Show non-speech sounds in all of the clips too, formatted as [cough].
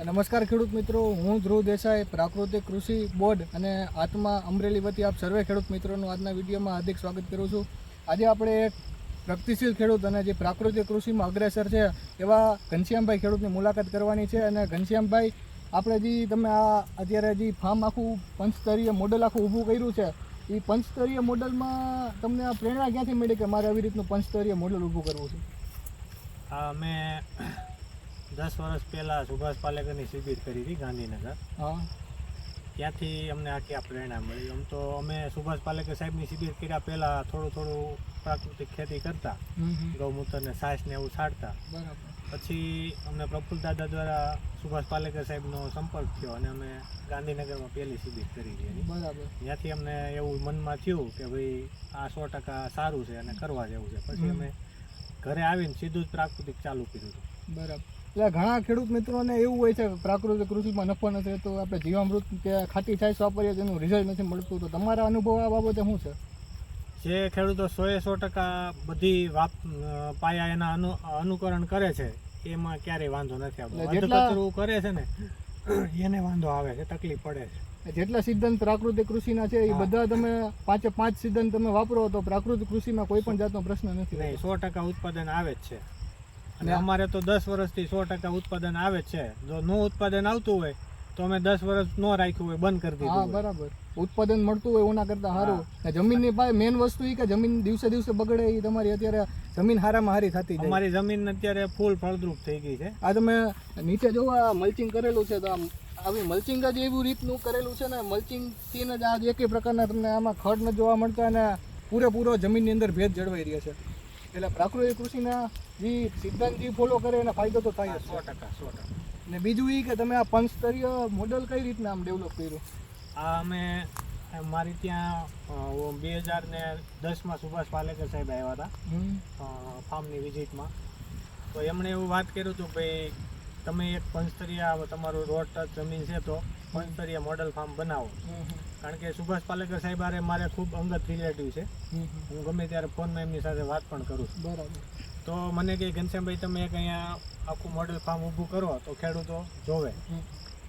નમસ્કાર ખેડૂત મિત્રો, હું ધ્રુવ દેસાઈ, પ્રાકૃતિક કૃષિ બોર્ડ અને આત્મા અમરેલી વતી આપ સર્વે ખેડૂત મિત્રોનું આજના વિડીયોમાં હાર્દિક સ્વાગત કરું છું. આજે આપણે એક પ્રગતિશીલ ખેડૂત અને જે પ્રાકૃતિક કૃષિમાં અગ્રેસર છે એવા ઘનશ્યામભાઈ ખેડૂતની મુલાકાત કરવાની છે અને ઘનશ્યામભાઈ, આપણે જે તમે આ અત્યારે જે ફાર્મ આખું પંચસ્તરીય મોડલ આખું ઊભું કર્યું છે, એ પંચસ્તરીય મોડલમાં તમને આ પ્રેરણા ક્યાંથી મળી કે મારે આવી રીતનું પંચસ્તરીય મોડલ ઊભું કરવું છે? અમે દસ વર્ષ પહેલાં સુભાષ પાલેકરની શિબિર કરી હતી ગાંધીનગર. ત્યાંથી અમને આખી આ પ્રેરણા મળી. આમ તો અમે સુભાષ પાલેકર સાહેબની શિબિર કર્યા પહેલાં થોડું થોડું પ્રાકૃતિક ખેતી કરતા. ગૌમૂત્રને. છાશ ને એવું છાંટતા બરાબર. પછી અમને પ્રફુલ્લ દાદા દ્વારા સુભાષ પાલેકર સાહેબનો સંપર્ક થયો અને અમે ગાંધીનગરમાં પહેલી શિબિર કરી હતી બરાબર. ત્યાંથી અમને એવું મનમાં થયું કે ભાઈ આ સો ટકા સારું છે અને કરવા જેવું છે. પછી અમે ઘરે આવીને સીધું જ પ્રાકૃતિક ચાલુ કર્યું હતું. બરાબર. એટલે ઘણા ખેડૂત મિત્રોને એવું હોય છે પ્રાકૃતિક કૃષિમાં નફો નથી તો આપણે જીવામૃત કે ખાટી છાશ વાપરીએ તેનું રિઝલ્ટ નથી મળતું. તો તમારા અનુભવ આ બાબતે શું છે? જે ખેડૂતો સોએ સો ટકા બધી વાપ પાયા એના અનુ અનુકરણ કરે છે એમાં ક્યારેય વાંધો નથી આવતો. કરે છે ને [clears throat] એને વાંધો આવે છે તકલીફ પડે છે. જેટલા સિદ્ધાંત પ્રાકૃતિક કૃષિના છે એ બધા તમે પાંચે પાંચ સિદ્ધાંત તમે વાપરો તો પ્રાકૃતિક કૃષિમાં કોઈ પણ જાતનો પ્રશ્ન નથી સો ટકા ઉત્પાદન આવે જ છે. અને અમારે તો દસ વર્ષથી સો ટકા ઉત્પાદન આવે છે. જો નો ઉત્પાદન આવતું હોય તો અમે દસ વર્ષ નો રાખ્યું હોય બંધ કરી દીધું. બરાબર. ઉત્પાદન મળતું હોય એના કરતાં સારું. જમીનની પાસે મેઇન વસ્તુ એ કે જમીન દિવસે દિવસે બગડે એ તમારી અત્યારે જમીન હારામાં હારી થતી જાય. અમારી જમીન અત્યારે ફૂલ ફળદ્રુપ થઈ ગઈ છે. આ તમે નીચે જોવા મલ્ચિંગ કરેલું છે તો આમ આવી મલ્ચિંગ જ એવું રીતનું કરેલું છે ને મલ્ચિંગથી જ આ એકે પ્રકારના તમને આમાં ખડ ન જોવા મળતા અને પૂરેપૂરો જમીનની અંદર ભેજ જળવાઈ રહ્યો છે. એટલે પ્રાકૃતિક કૃષિના જે સિદ્ધાંત જે ફોલો કરે એનો ફાયદો તો થાય સો ટકા સો ટકા. ને બીજું એ કે તમે આ પંચસ્તરીય મોડલ કઈ રીતના આમ ડેવલપ કર્યું? આ અમે મારી ત્યાં બે હજાર ને દસમાં સુભાષ પાલેકર સાહેબ આવ્યા હતા. ફાર્મની વિઝિટમાં તો એમણે એવું વાત કર્યું હતું ભાઈ તમે એક પંચતરિયા તમારું રોડ ટચ જમીન છે તો પંચતરિયા મોડલ ફાર્મ બનાવો. કારણ કે સુભાષ પાલેકર સાહેબ આરે મારે ખૂબ અંગત રિલેટિવ છે. હું ગમે ત્યારે ફોનમાં એમની સાથે વાત પણ કરું છું. બરાબર. તો મને કે ઘનશ્યામભાઈ તમે એક અહીંયા આખું મોડલ ફાર્મ ઊભું કરો તો ખેડૂતો જોવે.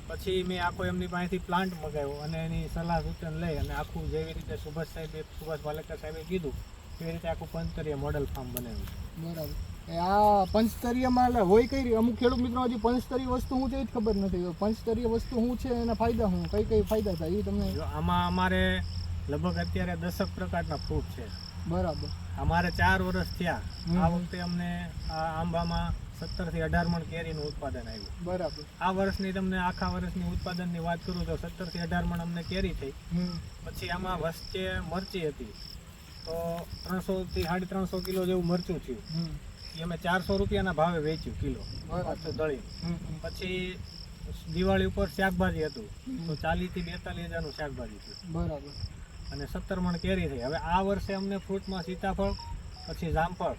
પછી મેં આખો એમની પાસેથી પ્લાન્ટ મગાવ્યો અને એની સલાહ સૂચન લઈ અને આખું જેવી રીતે સુભાષ સાહેબે સુભાષ પાલેકર સાહેબે કીધું એવી રીતે આખું પંચતરીય મોડલ ફાર્મ બનાવ્યું બરાબર. આ પંચસ્તરીયમાં એટલે હોય કઈ અમુક ખેડૂત મિત્રો હજી પંચસ્તરીય વસ્તુ શું છે એ જ ખબર નથી. પંચસ્તરીય વસ્તુ શું છે એના ફાયદા શું? કઈ કઈ ફાયદા થાય? એ તમને આમાં અમારે લગભગ અત્યારે દસક પ્રકારના ફ્રૂટ છે. બરાબર. અમારે ચાર વર્ષ થયા. આ વખતે અમને આ આંબામાં સત્તરથી અઢાર મણ કેરીનું ઉત્પાદન આવ્યું. બરાબર. આ વર્ષની તમને આખા વર્ષની ઉત્પાદનની વાત કરું તો સત્તરથી અઢાર મણ અમને કેરી થઈ. પછી આમાં વચ્ચે મરચી હતી. તો ત્રણસો થી સાડી ત્રણસો કિલો જેવું મરચું થયું. એ અમે ચારસો રૂપિયાના ભાવે વેચ્યું કિલો. પાછું દળી. પછી દિવાળી ઉપર શાકભાજી હતું. તો ચાલીસથી બેતાલીસ હજારનું શાકભાજી હતું બરાબર. અને સત્તર મણ કેરી થઈ. હવે આ વર્ષે અમને ફ્રૂટમાં સીતાફળ પછી જામફળ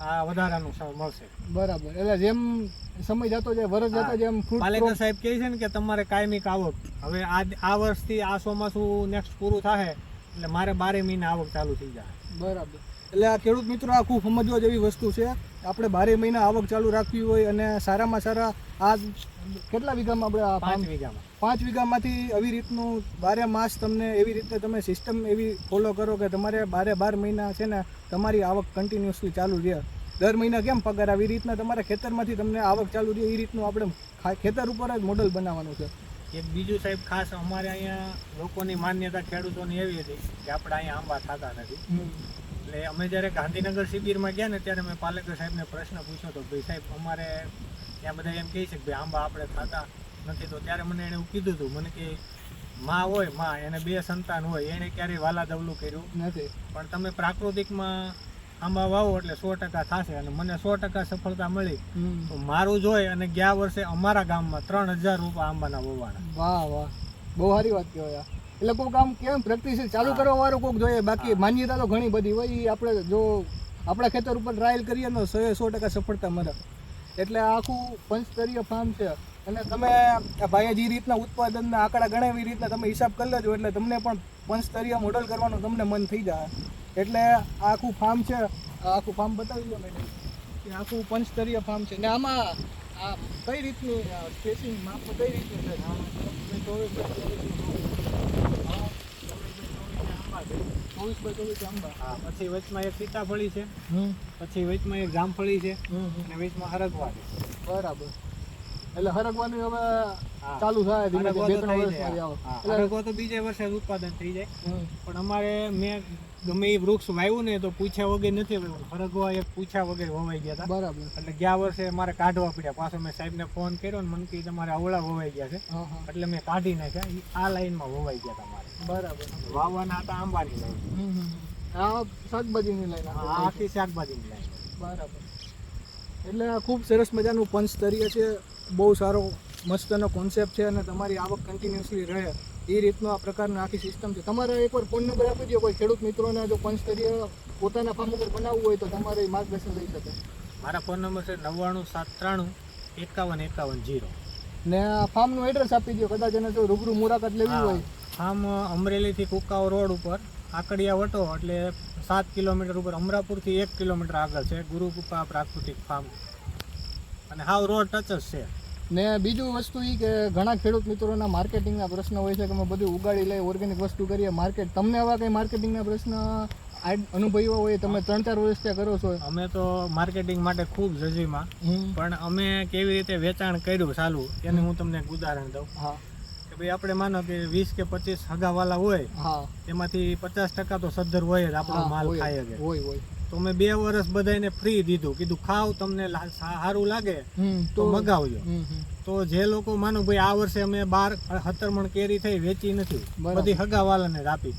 આ વધારાનું મળશે. બરાબર. એટલે જેમ સમય જતો જાય વરસ જતો જેમ પાલેકર સાહેબ કહે છે ને કે તમારે કાયમિક આવક. હવે આ આ વર્ષથી આ ચોમાસું નેક્સ્ટ પૂરું થાય એટલે મારે બારે મહિના આવક ચાલુ થઈ જાય. બરાબર. એટલે આ ખેડૂત મિત્રો આ ખૂબ સમજવા જેવી વસ્તુ છે. આપણે બારે મહિના આવક ચાલુ રાખવી હોય અને સારામાં સારા આ કેટલા વીઘામાં આપણે આ પાંચ વીઘામાં. પાંચ વીઘામાંથી આવી રીતનું બારે માસ તમને એવી રીતે તમે સિસ્ટમ એવી ફોલો કરો કે તમારે બારે બાર મહિના છે ને તમારી આવક કન્ટિન્યુઅસલી ચાલુ રહે. દર મહિના કેમ પગાર આવી? રીતના તમારા ખેતરમાંથી તમને આવક ચાલુ રહે એ રીતનું આપણે ખેતર ઉપર જ મોડલ બનાવવાનું છે. એક બીજું સાહેબ ખાસ અમારે અહીંયા લોકોની માન્યતા ખેડૂતોની એવી હતી કે આપણે અહીંયા આંબા થતા નથી. એટલે અમે જ્યારે ગાંધીનગર શિબિરમાં ગયા ને ત્યારે મેં પાલેકર સાહેબને પ્રશ્ન પૂછ્યો હતો ભાઈ સાહેબ અમારે ત્યાં બધા એમ કહે છે કે ભાઈ આંબા આપણે ખાતા નથી. તો ત્યારે મને એણે કીધું હતું મને કે માં હોયમાં એને બે સંતાન હોય એણે ક્યારેય વાલા દવલું કર્યું નથી. પણ તમે પ્રાકૃતિકમાં આંબા વાવો એટલે સો ટકા થશે અને મને સો ટકા સફળતા મળી. તો મારું જોઈ અને ગયા વર્ષે અમારા ગામમાં ત્રણ હજાર રૂપિયા આંબાના વવાણા. વાહ વાહ. બહુ સારી વાત કહેવાય. એટલે કોઈક આમ કેમ પ્રેક્ટિસ ચાલુ કરવા વાળું કોઈક જોઈએ બાકી માન્યતા તો ઘણી બધી હોય ઈ આપણે જો આપણા ખેતર ઉપર ટ્રાયલ કરીએ ને સો સો ટકા સફળતા મળે. એટલે આખું પંચસ્તરીય ફાર્મ છે. અને તમે ભાઈએ જે રીતના ઉત્પાદનના આંકડા ગણે એવી રીતના તમે હિસાબ કરી લેજો એટલે તમને પણ પંચસ્તરીય મોડલ કરવાનું તમને મન થઈ જાય. એટલે આ આખું ફાર્મ છે. આ આખું ફાર્મ બતાવી દો મેડમ. કે આખું પંચસ્તરીય ફાર્મ છે. ને આમાં આ કઈ રીતની સ્પેસિંગ માપ કઈ રીતની છે તમે ચોવીસ બાય ચોવીસનું હા આંબા છે. ચોવીસ બાય ચોવીસ આંબા હા પછી વચમાં એક સીતાફળી છે. પછી વચમાં એક જામફળી છે. અને વચમાં હરગવા છે. બરાબર. એટલે હરગવાનું હવે ચાલુ થાય ધીમે ધીમે બે ત્રણ જાય. આવો. હરગવા તો બીજે વર્ષે ઉત્પાદન થઈ જાય. પણ અમારે મેં ગમે એ વૃક્ષ વાવ્યું ને તો પૂછ્યા વગર નથી વાવ્યું ફરગવા એક પૂછ્યા વગર વવાઈ ગયા હતા. બરાબર. એટલે ગયા વર્ષે મારે કાઢવા પડ્યા. પાછો મેં સાહેબને ફોન કર્યો ને મને કહ્યું તમારે અવળા વવાઈ ગયા છે. એટલે મેં કાઢી નાખ્યા. આ લાઈનમાં વવાઈ ગયા તમારે બરાબર. વાવવાના હતા આંબાની લાઈન. આ શાકભાજીની લાઈન આખી શાકભાજીની લાઈન. બરાબર. એટલે ખૂબ સરસ મજાનું પંચસ્તરીય છે. બહુ સારો મસ્તનો કોન્સેપ્ટ છે અને તમારી આવક કન્ટિન્યુઅસલી રહે. એ રીતનો આ પ્રકારની આખી સિસ્ટમ છે. તમારે એકવાર ફોન નંબર આપી દો કોઈ ખેડૂત મિત્રોને જો પંચસ્તરીય પોતાના ફાર્મ ઉપર બનાવવું હોય તો તમારે માર્ગદર્શન લઈ શકે. મારા ફોન નંબર છે નવ્વાણું સાત ત્રાણું એકાવન એકાવન જીરો ને ફાર્મનું એડ્રેસ આપી દો કદાચ એને જો રૂબરૂ મુલાકાત લેવી હોય. ફાર્મ અમરેલીથી કુકાઓ રોડ ઉપર આકડિયા વટો એટલે સાત કિલોમીટર ઉપર અમરાપુરથી એક કિલોમીટર આગળ છે ગુરુકૃપા પ્રાકૃતિક ફાર્મ અને હાવ રોડ ટચ જ છે. ને બીજું વસ્તુ એ કે ઘણા ખેડૂત મિત્રોના માર્કેટિંગના પ્રશ્ન હોય છે કે અમે બધું ઉગાડી લઈ ઓર્ગેનિક વસ્તુ કરીએ માર્કેટ તમને આવા કંઈ માર્કેટિંગના પ્રશ્ન અનુભવ્યો હોય તમે ત્રણ ચાર વર્ષ ત્યાં કરો છો? અમે તો માર્કેટિંગ માટે ખૂબ જજીમાં. પણ અમે કેવી રીતે વેચાણ કર્યું ચાલુ એનું હું તમને એક ઉદાહરણ દઉં. હા. કે ભાઈ આપણે માનો કે વીસ કે પચીસ હગાવાલા હોય એમાંથી પચાસ ટકા તો સદ્ધર હોય જ આપણો માલ ખાય જ. હોય હોય. તો મેં બે વર્ષ બધાને ફ્રી દીધું. કીધું ખાવ તમને સારું લાગે તો મગાવજો. તો જે લોકો માનો ભાઈ આ વર્ષે અમે બાર સત્તર મણ કેરી થઈ વેચી નથી. બધી હગાવાલાને જ આપી.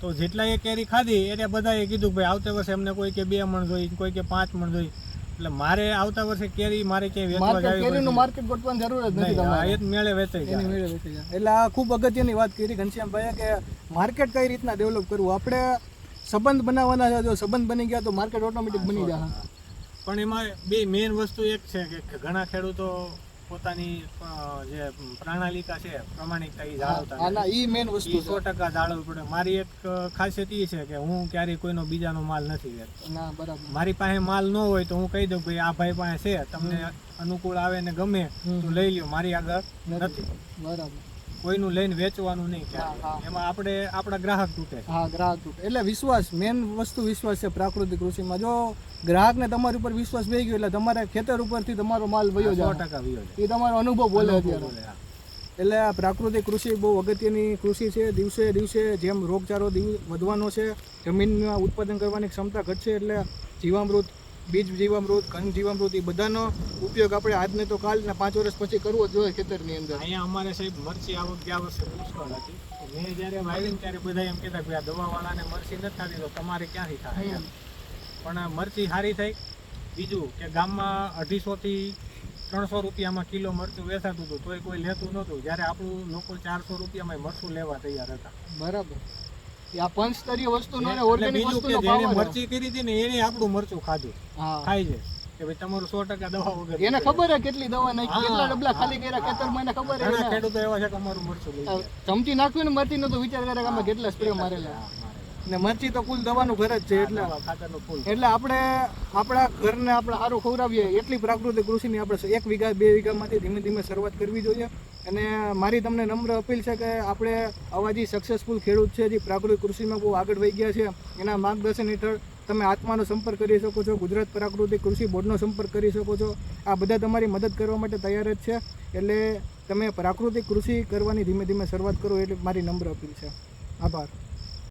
તો જેટલા એ કેરી ખાધી એટલે બધાએ કીધું ભાઈ આવતા વર્ષે અમને કોઈ કે બે મણ જોઈ કોઈ કે પાંચ મણ જોઈ. એટલે મારે આવતા વર્ષે કેરી મારે ક્યાંય વેચવા માર્કેટ જાવી કેરીનું માર્કેટ ગોઠવાની જરૂર જ નથી તમારે. એ જ મેળે વેચાઈ જાય મેળે બેસી જાય. એટલે આ ખૂબ અગત્યની વાત કરી ઘનશ્યામભાઈએ કે માર્કેટ કઈ રીતના ડેવલપ કરવું? આપણે સંબંધ બનાવવાના છે જો સંબંધ બની ગયા તો માર્કેટ ઓટોમેટિક બની જાય પણ એમાં બે મેઇન વસ્તુ એક છે કે ઘણા ખેડૂતો પોતાની જે પ્રણાલિકા છે પ્રમાણિકતા એ જાળવતા એ મેઇન વસ્તુ સો ટકા જાળવવી પડે. મારી એક ખાસિયત એ છે કે હું ક્યારેય કોઈનો બીજાનો માલ નથી લેતો ના બરાબર. મારી પાસે માલ ન હોય તો હું કહી દઉં ભાઈ આ ભાઈ પાસે છે તમને અનુકૂળ આવે ને ગમે. તો લઈ લ્યો મારી આગળ નથી. બરાબર. કોઈનું લઈને વેચવાનું નહીં એમાં આપણે આપણા ગ્રાહક તૂટે. હા ગ્રાહક તૂટે. એટલે વિશ્વાસ મેન વસ્તુ વિશ્વાસ છે પ્રાકૃતિક કૃષિમાં. જો ગ્રાહકને તમારી ઉપર વિશ્વાસ બેસી ગયો એટલે તમારા ખેતર ઉપરથી તમારો માલ વયો જાય. ટકા વયો એ તમારો અનુભવ બોલે અત્યારે. એટલે આ પ્રાકૃતિક કૃષિ બહુ અગત્યની કૃષિ છે. દિવસે દિવસે જેમ રોગચાળો વધવાનો છે જમીનમાં ઉત્પાદન કરવાની ક્ષમતા ઘટશે એટલે જીવામૃત બીજ જીવામૃત ઘન જીવામૃત એ બધાનો ઉપયોગ આપણે આજને તો કાલના પાંચ વર્ષ પછી કરવો જ જોઈએ ખેતરની અંદર. અહીંયા અમારે સાહેબ મરચી આવક ગયા વર્ષે પુષ્કળ હતી મેં જ્યારે વાવી ત્યારે બધા એમ કહેતા કે આ દવાવાળાને મરચી નથી થતી તો તમારે ક્યાંથી થાય. પણ મરચી સારી થઈ. બીજું કે ગામમાં અઢીસોથી ત્રણસો રૂપિયામાં કિલો મરચું વેચાતું હતું તોય કોઈ લેતું નહોતું. જ્યારે આપણું લોકો ચારસો રૂપિયામાં મરચું લેવા તૈયાર હતા. બરાબર. આ પંચસ્તરીય વસ્તુનો અને એટલે ઓર્ગેનિક બીજું નો છે. મરચી કરી હતી ને એને આપણું મરચું ખાધું. ખાઈ છે. કે ભાઈ તમારું સો ટકા દવા વગર એને ખબર હે કેટલી દવા નાખી કેટલા ડબલા ખાલી કર્યા ખેતરમાં એને ખબર હે ખેડૂતો એવા છે કે અમારું મરચું. ચમચી નાખ્યું ને મરચી તો વિચાર કરે કે અમે કેટલા સ્પ્રે મારેલા. ને મરચી તો કુલ દવાનું ઘર જ છે એટલે એટલે આપણે આપણા ઘરને આપણે સારું ખવડાવીએ એટલી પ્રાકૃતિક કૃષિની આપણે એક વીઘા બે વીઘામાંથી ધીમે ધીમે શરૂઆત કરવી જોઈએ. અને મારી તમને નમ્ર અપીલ છે કે આપણે આવા જે સક્સેસફુલ ખેડૂત છે, જે પ્રાકૃતિક કૃષિમાં બહુ આગળ વહી ગયા છે, એના માર્ગદર્શન હેઠળ તમે આત્માનો સંપર્ક કરી શકો છો, ગુજરાત પ્રાકૃતિક કૃષિ બોર્ડનો સંપર્ક કરી શકો છો. આ બધા તમારી મદદ કરવા માટે તૈયાર જ છે, એટલે તમે પ્રાકૃતિક કૃષિ કરવાની ધીમે ધીમે શરૂઆત કરો, એટલે મારી નમ્ર અપીલ છે. આભાર.